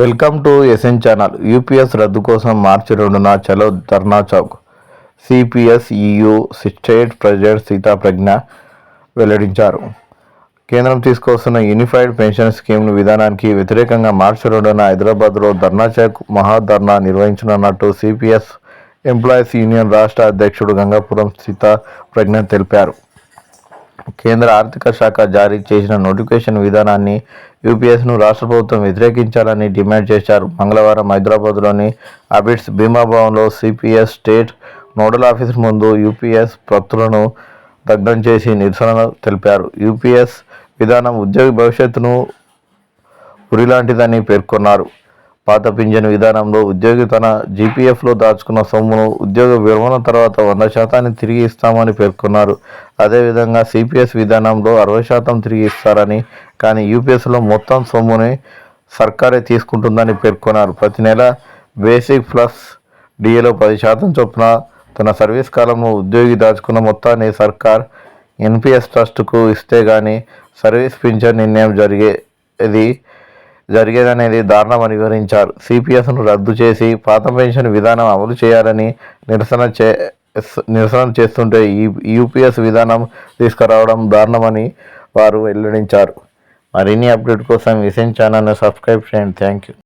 Welcome to SN channel. UPS రద్దు కోసం మార్చి రెండున చలో Dharna Chowk. CPS EU state president Sita Pragna వెల్లడించారు. కేంద్రం తీసుకొస్తున్న యూనిఫైడ్ పెన్షన్ స్కీమ్ విధానానికి వ్యతిరేకంగా మార్చి రెండున హైదరాబాద్లో ధర్నా చౌక్ మహాధర్నా నిర్వహించనున్నట్టు సిపిఎస్ ఎంప్లాయీస్ యూనియన్ రాష్ట్ర అధ్యక్షుడు గంగాపురం సీతా ప్రజ్ఞ తెలిపారు. కేంద్ర ఆర్థిక శాఖ జారీ చేసిన నోటిఫికేషన్ విధానాన్ని యూపీఎస్ను రాష్ట్ర ప్రభుత్వం వ్యతిరేకించాలని డిమాండ్ చేశారు. మంగళవారం హైదరాబాద్లోని అబిడ్స్ భీమాభవన్లో సిపిఎస్ స్టేట్ నోడల్ ఆఫీసర్ ముందు యూపీఎస్ ప్రతులను దగ్ధం చేసి నిరసన తెలిపారు. యూపీఎస్ విధానం ఉద్యోగి భవిష్యత్తును ఉరిలాంటిదని పేర్కొన్నారు. పాత పింఛను విధానంలో ఉద్యోగి తన జీపీఎఫ్లో దాచుకున్న సొమ్మును ఉద్యోగ విరమణ తర్వాత వంద శాతాన్ని తిరిగి ఇస్తామని పేర్కొన్నారు. అదేవిధంగా సిపిఎస్ విధానంలో అరవై శాతం తిరిగి ఇస్తారని కానీ యూపీఎస్లో మొత్తం సొమ్ముని సర్కారే తీసుకుంటుందని పేర్కొన్నారు. ప్రతి నెల బేసిక్ ప్లస్ డిఏలో పది శాతం చొప్పున తన సర్వీస్ కాలంలో ఉద్యోగి దాచుకున్న మొత్తాన్ని సర్కార్ ఎన్పిఎస్ ట్రస్ట్కు ఇస్తే కానీ సర్వీస్ పింఛన్ నిర్ణయం జరిగేది జరిగేదనేది దారుణమని వివరించారు. సిపిఎస్ను రద్దు చేసి పాత పెన్షన్ విధానం అమలు చేయాలని నిరసన చే నిరసన చేస్తుంటే ఈ యూపీఎస్ విధానం తీసుకురావడం దారుణమని వారు వెల్లడించారు. మరిన్ని అప్డేట్ కోసం విసెన్ ఛానల్ను సబ్స్క్రైబ్ చేయండి. Thank you.